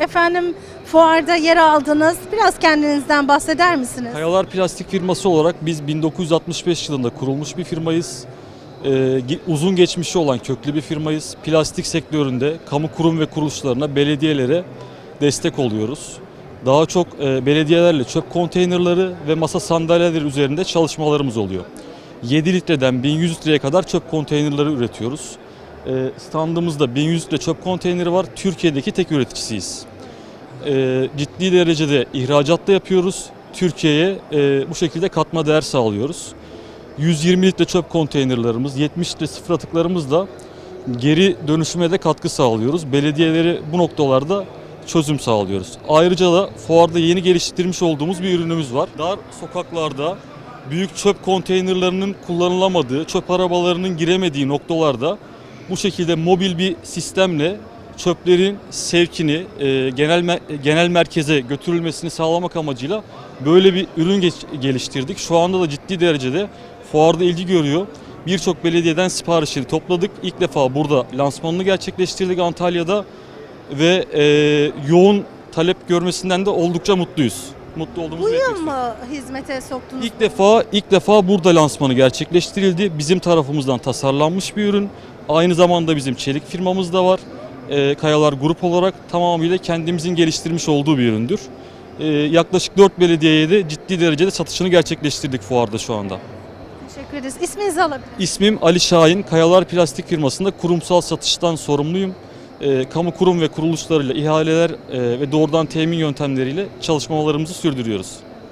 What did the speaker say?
Efendim fuarda yer aldınız. Biraz kendinizden bahseder misiniz? Kayalar Plastik firması olarak biz 1965 yılında kurulmuş bir firmayız. Ee, uzun geçmişi olan köklü bir firmayız. Plastik sektöründe kamu kurum ve kuruluşlarına, belediyelere destek oluyoruz. Daha çok e, belediyelerle çöp konteynerları ve masa sandalyeleri üzerinde çalışmalarımız oluyor. 7 litreden 1100 litreye kadar çöp konteynerları üretiyoruz. Ee, standımızda 1100 litre çöp konteyneri var. Türkiye'deki tek üreticisiyiz. Ee, ciddi derecede ihracat da yapıyoruz. Türkiye'ye e, bu şekilde katma değer sağlıyoruz. 120 litre çöp konteynerlarımız, 70 litre sıfır atıklarımızla geri dönüşüme de katkı sağlıyoruz. Belediyeleri bu noktalarda çözüm sağlıyoruz. Ayrıca da fuarda yeni geliştirmiş olduğumuz bir ürünümüz var. Dar sokaklarda büyük çöp konteynerlarının kullanılamadığı, çöp arabalarının giremediği noktalarda bu şekilde mobil bir sistemle çöplerin sevkini e, genel mer- genel merkeze götürülmesini sağlamak amacıyla böyle bir ürün geç- geliştirdik. Şu anda da ciddi derecede fuarda ilgi görüyor. Birçok belediyeden siparişleri topladık. İlk defa burada lansmanını gerçekleştirdik Antalya'da ve e, yoğun talep görmesinden de oldukça mutluyuz. Mutlu olduğumuzu Bu yıl mı hizmete soktunuz? İlk defa ilk defa burada lansmanı gerçekleştirildi. Bizim tarafımızdan tasarlanmış bir ürün. Aynı zamanda bizim çelik firmamız da var. Ee, Kayalar Grup olarak tamamıyla kendimizin geliştirmiş olduğu bir üründür. Ee, yaklaşık 4 belediyeye de ciddi derecede satışını gerçekleştirdik fuarda şu anda. Teşekkür ederiz. İsminizi alabilir miyim? İsmim Ali Şahin. Kayalar Plastik firmasında kurumsal satıştan sorumluyum. Ee, kamu kurum ve kuruluşlarıyla ihaleler e, ve doğrudan temin yöntemleriyle çalışmalarımızı sürdürüyoruz.